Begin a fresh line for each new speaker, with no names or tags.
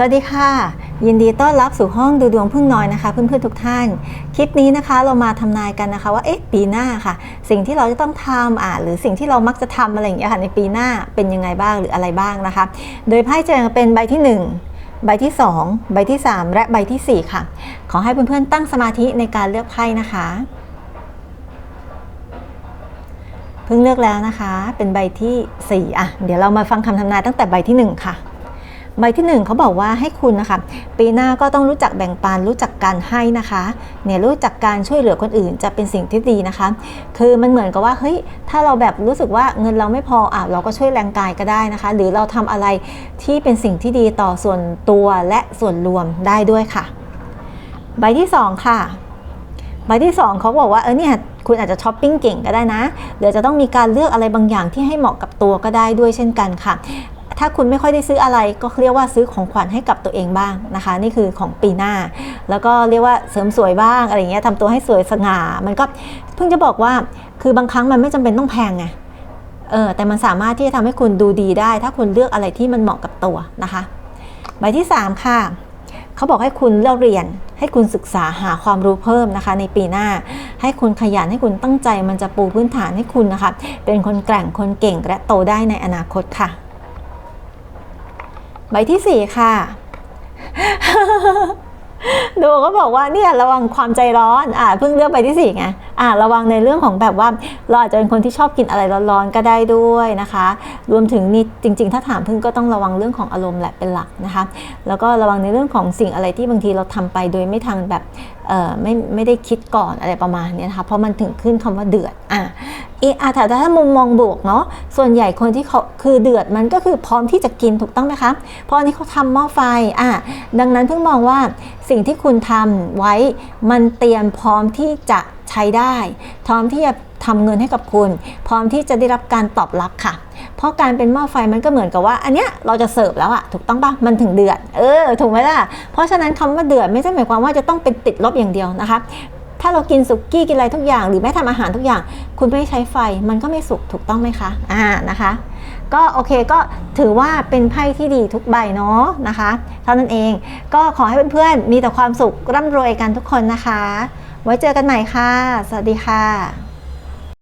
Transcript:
สวัสดีค่ะ ยินดีต้อนรับสู่ห้องดูดวงพึ่งน้อยนะคะ เพื่อนๆทุกท่าน คลิปนี้นะคะเรามาทำนายกันนะคะว่าเอ๊ะปีหน้าค่ะ สิ่งที่เราจะต้องทำอ่าหรือสิ่งที่เรามักจะทำอะไรอย่างเงี้ยค่ะในปีหน้าเป็นยังไงบ้างหรืออะไรบ้างนะคะ โดยไพ่จะเป็นใบที่ 1ใบที่ 2 ใบที่ 3 และใบทีสี่ 4 ค่ะ ขอให้เพื่อนๆตั้งสมาธิในการเลือกไพ่นะคะ เพิ่งเลือกแล้วนะคะ เป็นใบที่ 4 อะ เดี๋ยวเรามาฟังคำทำนายตั้งแต่ใบที่ 1 ค่ะ ใบที่ 1เขาบอกว่าให้คุณนะคะ ปีหน้าก็ต้องรู้จักแบ่งปันรู้จักการให้นะคะเนี่ยรู้จักการช่วยเหลือคนอื่นจะเป็นสิ่งที่ดีนะคะ คือมันเหมือนกับว่าเฮ้ยถ้าเราแบบรู้สึกว่าเงินเราไม่พออะเราก็ช่วยแรงกายก็ได้นะคะ หรือเราทำอะไรที่เป็นสิ่งที่ดีต่อส่วนตัวและส่วนรวมได้ด้วยค่ะ ใบที่ 2 ค่ะใบที่ 2เขาบอกว่าเออเนี่ยคุณอาจจะช้อปปิ้งเก่งก็ได้นะหรือจะต้องมีการเลือกอะไรบางอย่างที่ให้เหมาะกับตัวก็ได้ด้วยเช่นกันค่ะ ถ้าคุณไม่ค่อยได้ซื้ออะไรก็เรียกว่าซื้อของขวัญให้กับตัวเองบ้างนะคะ นี่คือของปีหน้า แล้วก็เรียกว่าเสริมสวยบ้างอะไรเงี้ยทำตัวให้สวยสง่า มันก็เพิ่งจะบอกว่าคือบางครั้งมันไม่จำเป็นต้องแพงไงเออแต่มันสามารถที่จะทำให้คุณดูดีได้ ถ้าคุณเลือกอะไรที่มันเหมาะกับตัวนะคะใบที่ 3 ค่ะเขาบอกให้คุณเลือกเรียนให้คุณศึกษาหาความรู้เพิ่มนะคะ ในปีหน้า ให้คุณขยันให้คุณตั้งใจมันจะปูพื้นฐานให้คุณนะคะ เป็นคนแกร่งคนเก่งและโตได้ในอนาคตค่ะ ใบที่สี่ค่ะ ดูก็บอกว่าเนี่ยระวังความใจร้อน อ่าเพิ่งเลือกใบที่สี่ไง อ่าระวังในเรื่องของแบบว่าเราอาจจะเป็นคนที่ชอบกินอะไรร้อนๆก็ได้ด้วยนะคะ รวมถึงนี่จริง ๆ ถ้าถามพึ่งก็ต้องระวังเรื่องของอารมณ์แหละเป็นหลักนะคะ แล้วก็ระวังในเรื่องของสิ่งอะไรที่บางทีเราทำไปโดยไม่ทางแบบเอ่อไม่ไม่ได้คิดก่อนอะไรประมาณนี้นะคะ เพราะมันถึงขึ้นคำว่าเดือดอะอีอาแต่ถ้ามุมมองบวกเนาะส่วนใหญ่คนที่เขาคือเดือดมันก็คือพร้อมที่จะกินถูกต้องไหมคะเพราะอันนี้เขาทำหม้อไฟอะดังนั้นเพิ่งมองว่าสิ่งที่คุณทำไว้มันเตรียมพร้อมที่จะ ใช้ได้ พร้อมที่จะทำเงินให้กับคุณ พร้อมที่จะได้รับการตอบรับค่ะ เพราะการเป็นหม้อไฟมันก็เหมือนกับว่า อันเนี้ยเราจะเสิร์ฟแล้วอะถูกต้องปะมันถึงเดือดเออถูกไหมล่ะเพราะฉะนั้นคำว่าเดือดไม่ใช่หมายความว่าจะต้องเป็นติดลบอย่างเดียวนะคะ ถ้าเรากินสุกี้กินอะไรทุกอย่าง หรือแม้ทำอาหารทุกอย่าง คุณไม่ใช้ไฟมันก็ไม่สุกถูกต้องไหมคะอ่านะคะ ก็โอเคก็ถือว่าเป็นไพ่ที่ดีทุกใบเนาะนะคะเท่านั้นเองก็ขอให้เพื่อนๆมีแต่ความสุขร่ำรวยกันทุกคนนะคะ ไว้เจอกันใหม่ค่ะ สวัสดีค่ะ